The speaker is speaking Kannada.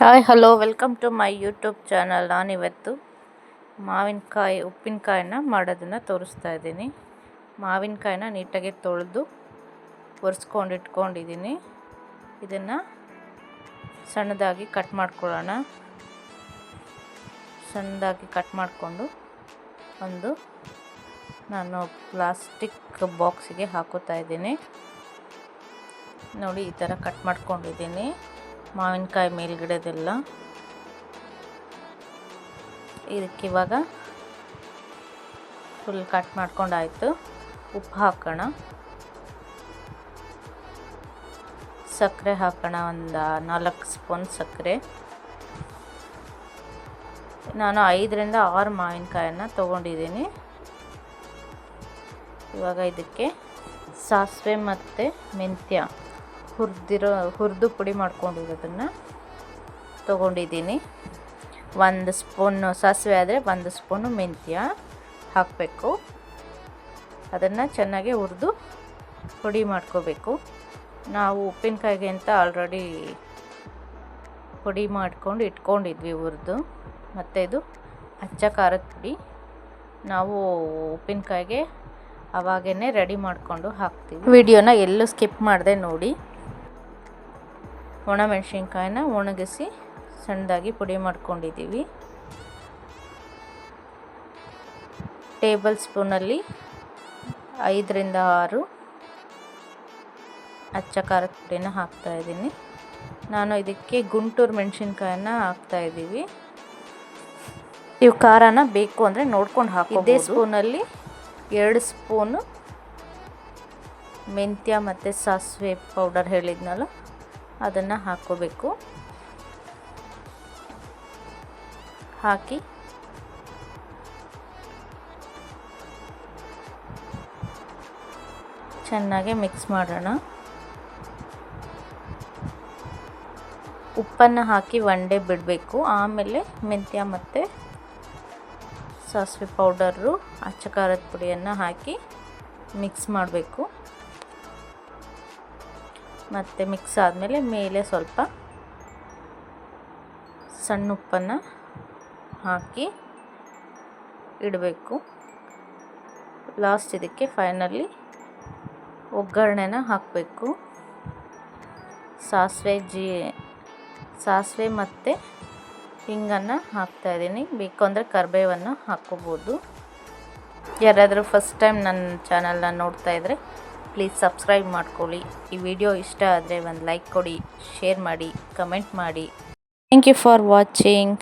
Hi hello welcome to my YouTube channel ನಾನಿವತ್ತು ಮಾವಿನಕಾಯಿ ಉಪ್ಪಿನಕಾಯನ್ನ ಮಾಡೋದನ್ನು ತೋರಿಸ್ತಾ ಇದ್ದೀನಿ. ಮಾವಿನಕಾಯಿನ ನೀಟಾಗಿ ತೊಳೆದು ಒರೆಸ್ಕೊಂಡು ಇಟ್ಕೊಂಡಿದ್ದೀನಿ. ಇದನ್ನು ಸಣ್ಣದಾಗಿ ಕಟ್ ಮಾಡ್ಕೊಳ್ಳೋಣ. ಸಣ್ಣದಾಗಿ ಕಟ್ ಮಾಡಿಕೊಂಡು ಒಂದು ನಾನು ಪ್ಲಾಸ್ಟಿಕ್ ಬಾಕ್ಸಿಗೆ ಹಾಕೋತಾ ಇದ್ದೀನಿ. ನೋಡಿ, ಈ ಥರ ಕಟ್ ಮಾಡ್ಕೊಂಡಿದ್ದೀನಿ. ಮಾವಿನಕಾಯಿ ಮೇಲ್ಗಡೆದೆಲ್ಲ ಇದಕ್ಕೆ ಇವಾಗ ಫುಲ್ ಕಟ್ ಮಾಡ್ಕೊಂಡಾಯಿತು. ಉಪ್ಪು ಹಾಕೋಣ. ಸಕ್ಕರೆ ಹಾಕೋಣ, ಒಂದು ನಾಲ್ಕು ಸ್ಪೂನ್ ಸಕ್ಕರೆ. ನಾನು ಐದರಿಂದ ಆರು ಮಾವಿನಕಾಯನ್ನು ತೊಗೊಂಡಿದ್ದೀನಿ. ಇವಾಗ ಇದಕ್ಕೆ ಸಾಸಿವೆ ಮತ್ತು ಮೆಂತ್ಯ. ಹುರಿದಿರೋ, ಹುರಿದು ಪುಡಿ ಮಾಡ್ಕೊಂಡಿರೋದನ್ನು ತೊಗೊಂಡಿದ್ದೀನಿ. ಒಂದು ಸ್ಪೂನು ಸಾಸಿವೆ ಆದರೆ ಒಂದು ಸ್ಪೂನು ಮೆಂತ್ಯ ಹಾಕಬೇಕು. ಅದನ್ನು ಚೆನ್ನಾಗಿ ಹುರಿದು ಪುಡಿ ಮಾಡ್ಕೋಬೇಕು. ನಾವು ಉಪ್ಪಿನಕಾಯಿಗೆ ಅಂತ ಆಲ್ರೆಡಿ ಪುಡಿ ಮಾಡ್ಕೊಂಡು ಇಟ್ಕೊಂಡಿದ್ವಿ ಹುರಿದು. ಮತ್ತು ಇದು ಅಚ್ಚ ಖಾರದ ಪುಡಿ. ನಾವು ಉಪ್ಪಿನಕಾಯಿಗೆ ಅವಾಗೇ ರೆಡಿ ಮಾಡಿಕೊಂಡು ಹಾಕ್ತೀವಿ. ವಿಡಿಯೋನ ಎಲ್ಲೂ ಸ್ಕಿಪ್ ಮಾಡಿದೆ ನೋಡಿ. ಒಣಮೆಣ್ಸಿನ್ಕಾಯಿನ ಒಣಗಿಸಿ ಸಣ್ಣದಾಗಿ ಪುಡಿ ಮಾಡ್ಕೊಂಡಿದ್ದೀವಿ. ಟೇಬಲ್ ಸ್ಪೂನಲ್ಲಿ ಐದರಿಂದ ಆರು ಅಚ್ಚ ಖಾರದ ಪುಡಿನ ಹಾಕ್ತಾಯಿದ್ದೀನಿ ನಾನು ಇದಕ್ಕೆ ಗುಂಟೂರು ಮೆಣಸಿನ್ಕಾಯನ್ನ ಹಾಕ್ತಾಯಿದ್ದೀವಿ ಇವು ಖಾರನ ಬೇಕು ಅಂದರೆ ನೋಡ್ಕೊಂಡು ಹಾಕಿ ಇದೇ ಸ್ಪೂನಲ್ಲಿ ಎರಡು ಸ್ಪೂನು ಮೆಂತ್ಯ ಮತ್ತು ಸಾಸಿವೆ ಪೌಡರ್ ಹೇಳಿದ್ನಲ್ಲ ಅದನ್ನು ಹಾಕ್ಕೋಬೇಕು ಹಾಕಿ. ಚೆನ್ನಾಗಿ ಮಿಕ್ಸ್ ಮಾಡೋಣ. ಉಪ್ಪನ್ನು ಹಾಕಿ ಒಂಡೆ ಬಿಡಬೇಕು. ಆಮೇಲೆ ಮೆಂತ್ಯ ಮತ್ತು ಸಾಸಿವೆ ಪೌಡರು ಅಚ್ಚ ಖಾರದ ಪುಡಿಯನ್ನು ಹಾಕಿ ಮಿಕ್ಸ್ ಮಾಡಬೇಕು. ಮತ್ತು ಮಿಕ್ಸ್ ಆದಮೇಲೆ ಮೇಲೆ ಸ್ವಲ್ಪ ಸಣ್ಣ ಉಪ್ಪನ್ನು ಹಾಕಿ ಇಡಬೇಕು. ಲಾಸ್ಟ್ ಇದಕ್ಕೆ ಫೈನಲಿ ಒಗ್ಗರಣೆನ ಹಾಕಬೇಕು. ಸಾಸಿವೆ, ಜೀ, ಸಾಸಿವೆ ಮತ್ತು ಹಿಂಗನ್ನು ಹಾಕ್ತಾಯಿದ್ದೀನಿ ಬೇಕು ಅಂದರೆ ಕರಿಬೇವನ್ನು ಹಾಕ್ಕೋಬೋದು. ಯಾರಾದರೂ ಫಸ್ಟ್ ಟೈಮ್ ನನ್ನ ಚಾನಲ್ನ ನೋಡ್ತಾ ಇದ್ದರೆ ಪ್ಲೀಸ್ ಸಬ್ಸ್ಕ್ರೈಬ್ ಮಾಡ್ಕೊಳ್ಳಿ. ಈ ವಿಡಿಯೋ ಇಷ್ಟ ಆದರೆ ಒಂದು ಲೈಕ್ ಕೊಡಿ ಶೇರ್ ಮಾಡಿ ಕಮೆಂಟ್ ಮಾಡಿ. Thank you for watching